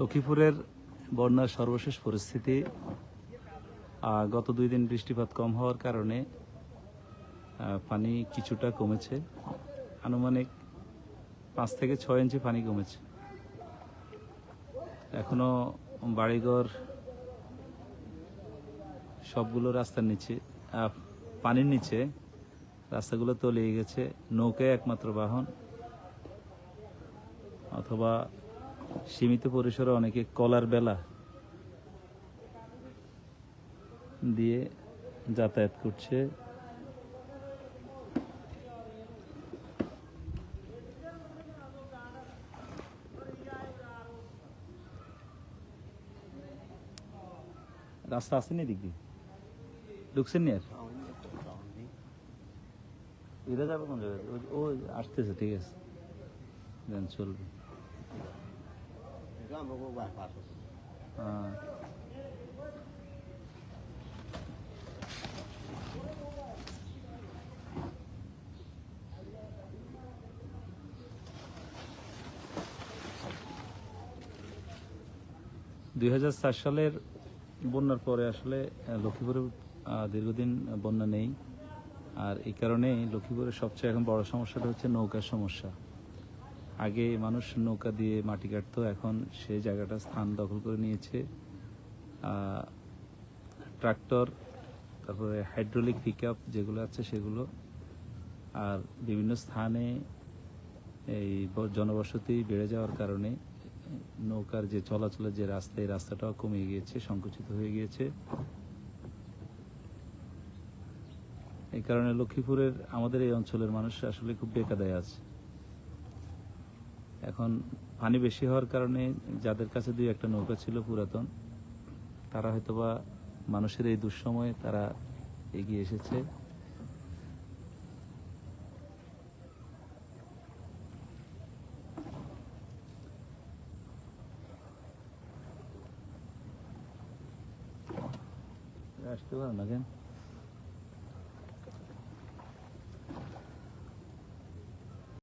লক্ষ্মীপুরের বন্যার সর্বশেষ পরিস্থিতি গত দুই দিন বৃষ্টিপাত কম হওয়ার কারণে পানি কিছুটা কমেছে। আনুমানিক পাঁচ থেকে ছয় ইঞ্চি পানি কমেছে। এখনও বাড়িঘর সবগুলো রাস্তার নিচে পানির নিচে রাস্তাগুলো তলিয়ে গেছে, নৌকায় একমাত্র বাহন অথবা সীমিত পরিসরে অনেকে কলার বেলা দিয়ে যাতায়াত করছে। রাস্তা আসেনি দিক দিয়ে? ঢুকছেন নি আর? এরা যাবে কোন জায়গায়? ওই- ও আসতেছে ঠিক আছে। দেন চলবে। হ্যাঁ। দুই সালের বন্যার পরে আসলে আহ, লক্ষ্মীপুরে আহ, দীর্ঘদিন বন্যা নেই। আর এই কারণে লক্ষ্মীপুরের সবচেয়ে এখন বড় সমস্যাটা হচ্ছে নৌকার সমস্যা। আগে মানুষ নৌকা দিয়ে মাটি কাটতো, এখন সে জায়গাটা স্থান দখল করে নিয়েছে। ট্রাক্টর, তারপরে হাইড্রোলিক পিক যেগুলো আছে সেগুলো। আর বিভিন্ন স্থানে এই জনবসতি বেড়ে যাওয়ার কারণে নৌকার যে চলাচলের যে রাস্তা, এই রাস্তাটাও কমে গিয়েছে, সংকুচিত হয়ে গিয়েছে। এই কারণে লক্ষ্মীপুরের আমাদের এই অঞ্চলের মানুষ আসলে খুব বেকাদায় আছে। এখন পানি বেশি হওয়ার কারণে যাদের কাছে দুই একটা নৌকা ছিল পুরাতন, তারা হয়তোবা মানুষের এই দুঃসময়ে তারা এগিয়ে এসেছে। আসতে পারেন না কেন?